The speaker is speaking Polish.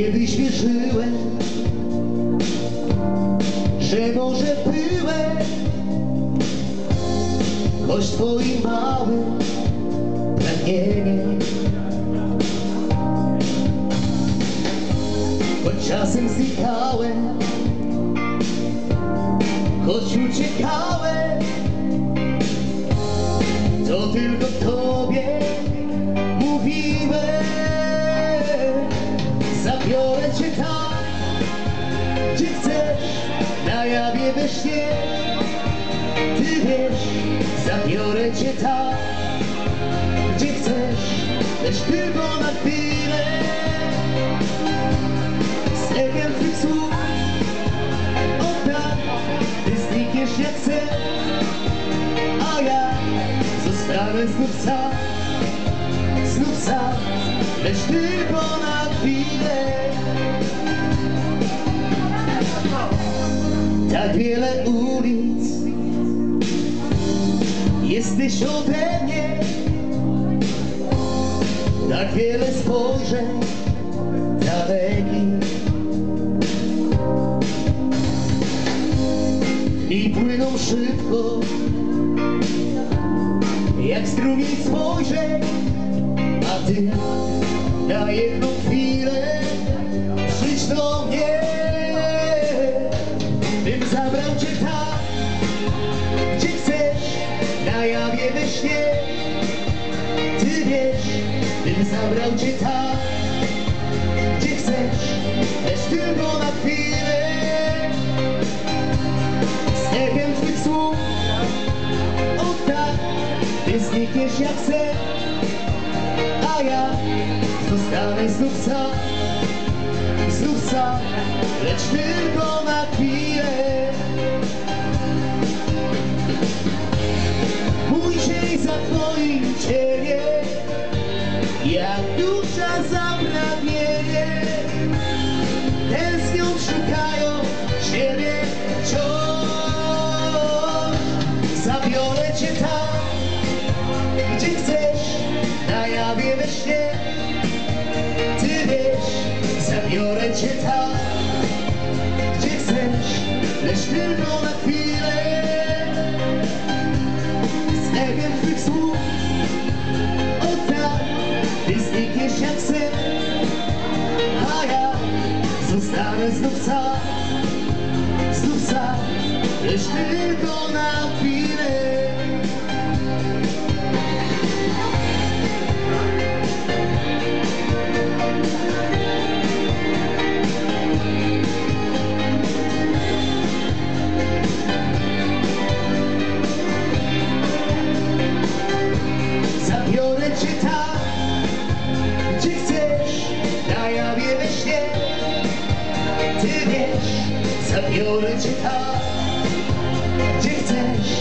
Kiedyś wierzyłem, że może byłem choć twoim małym pragnieniem. Choć czasem znikałem, choć uciekałem, to tylko tobie śnie. Ty wiesz, zabiorę cię tam, gdzie chcesz, lecz tylko na chwilę. Echem twych słów, o tak, ty znikniesz jak chcę, a ja zostanę znów sam, znów sam, lecz tylko na chwilę. Wiele ulic. Jesteś ode mnie. Tak wiele spojrzeń dalekich I płyną szybko Jak strumień spojrzeń. A ty na jedną chwilę Przyjdź do mnie śnie Ty wiesz Bym zabrał cię tam Gdzie chcesz Lecz tylko na chwilę. Z echem twych słów O tak Ty znikniesz jak chcę A ja Zostanę znów sam Znów sam Lecz tylko twoim cieniem Jak dusza za pragnienie Tęsknią szukają ciebie wciąż. Zabiorę cię tam Gdzie chcesz Na jawie we śnie Ty wiesz Zabiorę cię tam Gdzie chcesz Lecz tylko na chwilę z echem twych słów O tak, ty znikniesz jak sen A ja zostanę znów sam Znów sam, lecz tylko 오는 지타 지태